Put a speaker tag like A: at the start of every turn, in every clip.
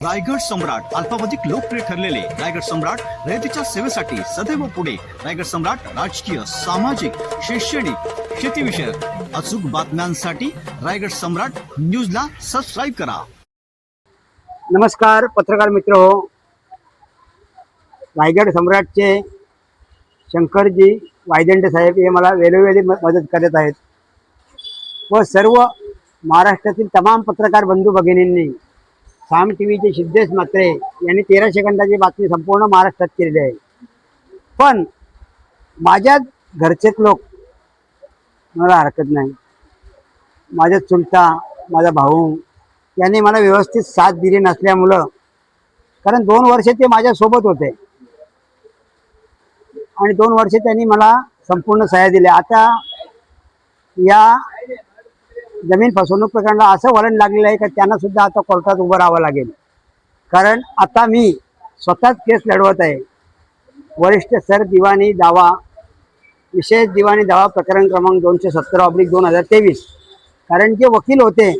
A: रायगड सम्राट अल्पावधिक लोकप्रिय ठरलेले रायगड सम्राट रयतेच्या सेवेसाठी सदैव पुढे. रायगड सम्राट राजकीय सामाजिक शैक्षणिक शेतीविषयक अचूक बातम्यांसाठी रायगड सम्राट न्यूजला सबस्क्राईब करा.
B: नमस्कार पत्रकार मित्र हो. रायगड सम्राटचे शंकरजी वायदंडे साहेब हे मला वेळोवेळी मदत करत आहेत. व सर्व महाराष्ट्रातील तमाम पत्रकार बंधू भगिनींनी साम टी व्हीचे सिद्धेश म्हात्रे यांनी तेरा सेकंदाची बातमी संपूर्ण महाराष्ट्रात केलेली आहे. पण माझ्या घरचेच लोक मला हरकत नाही. माझ्या चुलता माझा भाऊ यांनी मला व्यवस्थित साथ दिली नसल्यामुळं कारण दोन वर्ष ते माझ्यासोबत होते. आणि दोन वर्ष त्यांनी मला संपूर्ण सह्या दिल्या. आता या जमीन फसवणूक प्रकरणाला असं वळण लागलेलं आहे का त्यांना सुद्धा आता कोर्टात उभं राहावं लागेल. कारण आता मी स्वतःच केस लढवत आहे. वरिष्ठ सर दिवाणी दावा विशेष दिवाणी दावा प्रकरण क्रमांक दोनशे सत्तर ऑब्लिक दोन हजार तेवीस. कारण जे वकील होते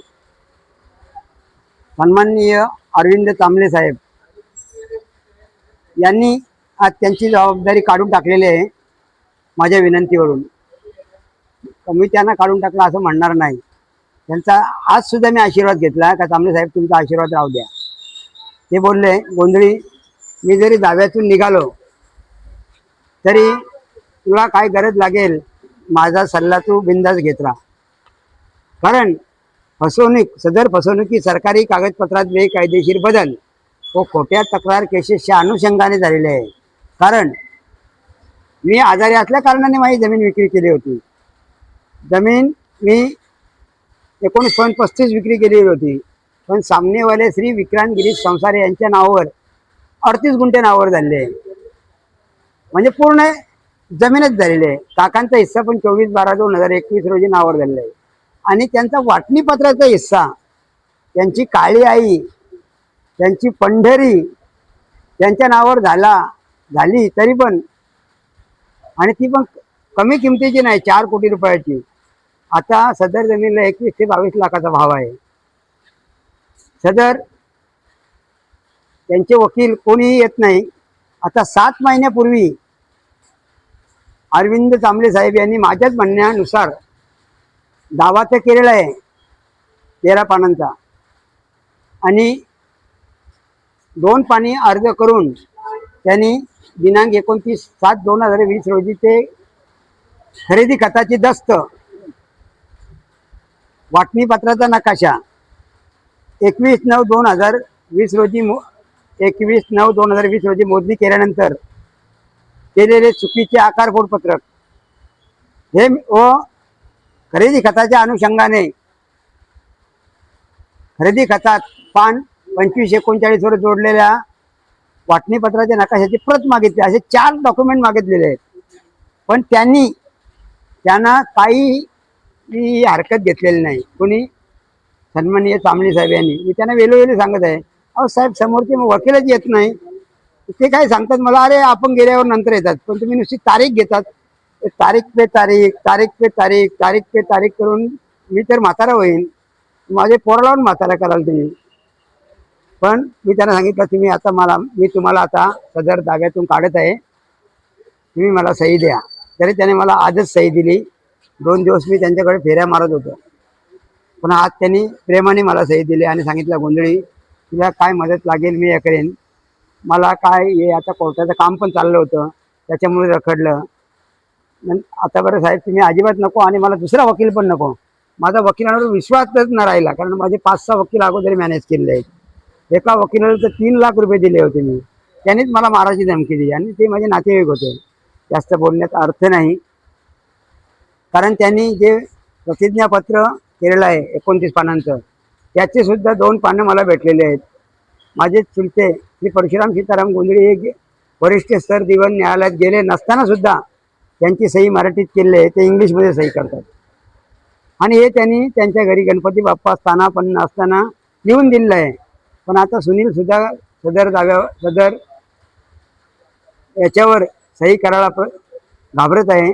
B: सन्माननीय अरविंद तांबले साहेब यांनी आज त्यांची जबाबदारी काढून टाकलेली आहे माझ्या विनंतीवरून. मी त्यांना काढून टाकलं असं म्हणणार नाही. त्यांचा आज सुद्धा मी आशीर्वाद घेतला का तांबले साहेब तुमचा आशीर्वाद राहू द्या. ते बोलले गोंधळी मी जरी दाव्यातून निघालो तरी तुला काय गरज लागेल? माझा सल्ला तू बिंदास घेत राहा कारण फसवणूक सदर फसवणुकी सरकारी कागदपत्रात बेकायदेशीर बदल व खोट्या तक्रार केसेसच्या अनुषंगाने झालेले आहे कारण मी आजारी असल्या कारणाने माझी जमीन विक्री केली होती. जमीन मी एकोणीस पॉईंट पस्तीस विक्री केलेली होती. पण सामनेवाले श्री विक्रांत गिरीश संसारे यांच्या नावावर अडतीस गुंठे नावावर झाले. आहे म्हणजे पूर्ण जमीनच झालेली आहे. काकांचा हिस्सा पण चोवीस बारा दोन हजार एकवीस रोजी नावावर झालेला आहे. आणि त्यांचा वाटणीपत्राचा हिस्सा त्यांची काळी आई त्यांची पंढरी त्यांच्या नावावर झाला झाली तरी पण. आणि ती पण कमी किमतीची नाही चार कोटी रुपयाची. आता सदर जमिनीला एकवीस ते बावीस लाखाचा भाव आहे. सदर त्यांचे वकील कोणीही येत नाही. आता सात महिन्यापूर्वी अरविंद चांबळे साहेब यांनी माझ्याच म्हणण्यानुसार दावा तर केलेला आहे तेरा पानांचा. आणि दोन पाणी अर्ज करून त्यांनी दिनांक एकोणतीस सात दोन हजार वीस रोजी ते खरेदी खताची दस्त वाटणी पत्राचा नकाशा. एकवीस नऊ दोन हजार वीस रोजी मो एकवीस नऊ दोन हजार वीस रोजी मोजणी केल्यानंतर केलेले चुकीचे आकार पत्रक हे व खरेदी खताच्या अनुषंगाने खरेदी खतात पान पंचवीस एकोणचाळीसवर जोडलेल्या वाटणीपत्राच्या नकाशाची प्रत मागितली असे चार डॉक्युमेंट मागितलेले आहेत. पण त्यांनी त्यांना काही मी हरकत घेतलेली नाही. कोणी सन्माननीय चांबळे साहेब यांनी. मी त्यांना वेळोवेळी सांगत आहे. अहो साहेब समोरचे मग वकीलच येत नाही. ते काय सांगतात मला अरे आपण गेल्यावर नंतर येतात. पण तुम्ही नुसती तारीख घेतात. तारीख पे तारीख तारीख पे तारीख तारीख पे तारीख करून मी तर म्हातारा होईन. माझे पोर लावून म्हातारा कराल तुम्ही. पण मी त्यांना सांगितलं तुम्ही आता मला मी तुम्हाला आता सदर जाग्यातून काढत आहे. तुम्ही मला सही द्या. तरी त्याने मला आजच सही दिली. दोन दिवस मी त्यांच्याकडे फेऱ्या मारत होतो. पण आज त्यांनी प्रेमाने मला सही दिली आणि सांगितलं गोंधळी तुला काय मदत लागेल मी हे करेन. मला काय हे आता कोर्टाचं काम पण चाललं होतं त्याच्यामुळे रखडलं. आता बरं साहेब तुम्ही अजिबात नको आणि मला दुसरा वकील पण नको. माझा वकिलांवर विश्वासच न राहिला कारण माझे पाच सहा वकील अगोदर मॅनेज केलेले आहेत. एका वकिलाला तर तीन लाख रुपये दिले होते मी. त्यांनीच मला मारायची धमकी दिली आणि ते माझे नातेवाईक होते. जास्त बोलण्यात अर्थ नाही. कारण त्यांनी जे प्रतिज्ञापत्र केलेलं आहे एकोणतीस पानांचं त्याचे सुद्धा दोन पानं मला भेटलेले आहेत. माझे चुलते श्री परशुराम सीताराम गोंधळी हे वरिष्ठ स्तर दिवन न्यायालयात गेले नसताना सुद्धा त्यांची सही मराठीत केलेली आहे ते इंग्लिशमध्ये सही करतात. आणि हे त्यांनी त्यांच्या घरी गणपती बाप्पा स्थानापन्न असताना लिहून दिलेलं आहे. पण आता सुनील सुद्धा सदर जागा सदर याच्यावर सही करायला प- घाबरत आहे.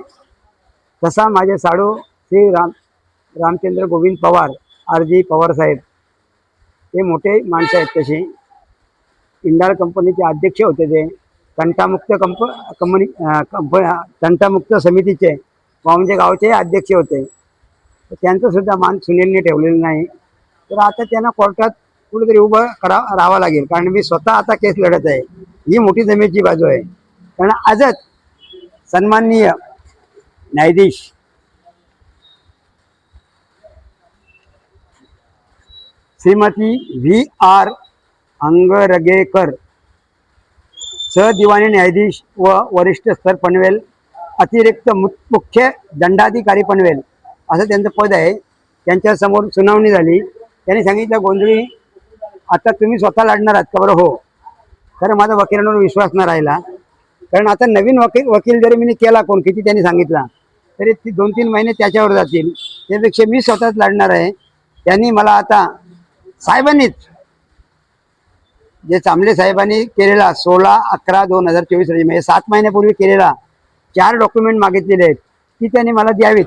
B: तसा माझे साडू श्री राम रामचंद्र गोविंद पवार आर जी पवार साहेब. ते मोठे माणसं आहेत तशी. इंडाल कंपनीचे अध्यक्ष होते ते. तंटामुक्त कंप कंपनी कंप तंटामुक्त समितीचे म्हणजे गावचे अध्यक्ष होते. त्यांचं सुद्धा मान सुनीलने ठेवलेलं नाही. तर आता त्यांना कोर्टात कुठेतरी उभं करा राहावं लागेल. कारण मी स्वतः आता केस लढत आहे. ही मोठी जमेची बाजू आहे. कारण आजच सन्माननीय न्यायाधीश. श्रीमती व्ही आर अंगरगेकर सहदिवाणी न्यायाधीश व वरिष्ठ स्तर पनवेल अतिरिक्त मु मुख्य दंडाधिकारी पनवेल असं त्यांचं पद आहे. त्यांच्यासमोर सुनावणी झाली. त्यांनी सांगितलं गोंधळी आता तुम्ही स्वतः लढणार आहात का बरं? हो. कारण माझा वकिलांवर विश्वास न राहिला. कारण आता नवीन वकील वकील जरी मी केला कोण किती त्यांनी सांगितला? तरी ती दोन तीन महिने त्याच्यावर जातील. त्यापेक्षा मी स्वतःच लढणार आहे. त्यांनी मला आता साहेबांनीच जे चांबले साहेबांनी केलेला सोळा अकरा दोन हजार चोवीस रोजी म्हणजे सात महिन्यापूर्वी केलेला चार डॉक्युमेंट मागितलेले आहेत ती त्यांनी मला द्यावीत.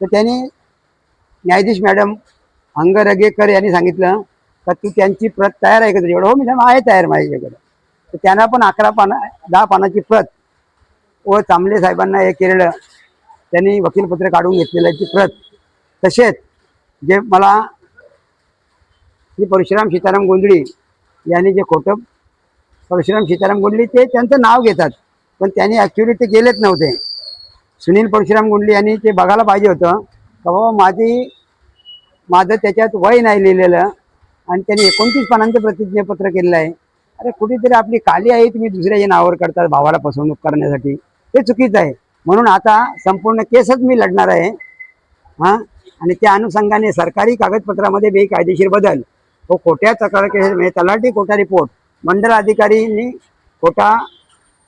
B: तर त्यांनी न्यायाधीश मॅडम अंगरगेकर यांनी सांगितलं का तू त्यांची प्रत तयार आहे का तुझ्याकडे? हो मी आहे तयार माझ्याकडे. तर त्यांना पण अकरा पाना दहा पानाची प्रत व चांबले साहेबांना हे केलेलं. त्यांनी वकीलपत्र काढून घेतलेल्याची प्रत. तसेच जे मला श्री परशुराम सीताराम गोंधळी यांनी जे खोटं परशुराम सीताराम गोंधळी ते त्यांचं नाव घेतात. पण त्यांनी ॲक्च्युली ते गेलेच नव्हते. सुनील परशुराम गोंधळी यांनी ते बघायला पाहिजे होतं. का बाबा माझी माझं त्याच्यात वय नाही लिहिलेलं आणि त्यांनी एकोणतीस पानांचं प्रतिज्ञापत्र केलेलं आहे. अरे कुठेतरी आपली काली आहे तुम्ही दुसऱ्याच्या नावावर करतात भावाला फसवणूक करण्यासाठी. हे चुकीचं आहे. म्हणून आता संपूर्ण केसच मी लढणार आहे. हां? आणि त्या अनुषंगाने सरकारी कागदपत्रामध्ये बेकायदेशीर बदल. व खोट्या तक्रार केस म्हणजे तलाठी खोटा रिपोर्ट मंडळ अधिकारींनी खोटा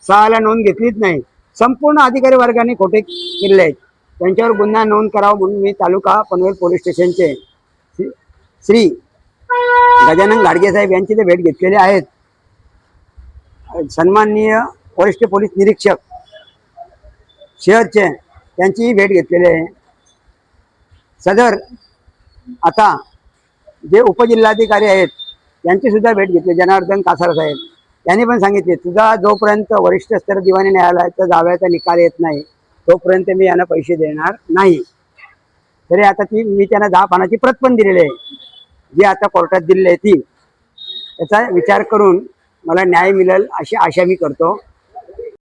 B: सहाला नोंद घेतलीच नाही. संपूर्ण अधिकारी वर्गाने खोटे केले आहेत. त्यांच्यावर गुन्हा नोंद करावा म्हणून मी तालुका पनवेल पोलीस स्टेशनचे श्री- श्री गजानन गाडगे साहेब यांची ते भेट घेतलेली आहेत. सन्माननीय वरिष्ठ पोलीस निरीक्षक शहरचे त्यांचीही भेट घेतलेली आहे. सदर आता जे उपजिल्हाधिकारी आहेत त्यांची सुद्धा भेट घेतली जनार्दन कासार साहेब त्यांनी पण सांगितले तुझा जोपर्यंत वरिष्ठ स्तर दिवाणी न्यायालयाचा दाव्याचा निकाल येत नाही तोपर्यंत मी यांना पैसे देणार नाही. तरी आता ती मी त्यांना दहा पानाची प्रत पण दिलेली आहे. जी आता कोर्टात दिलेली आहे ती. त्याचा विचार करून मला न्याय मिळेल अशी आशा मी करतो.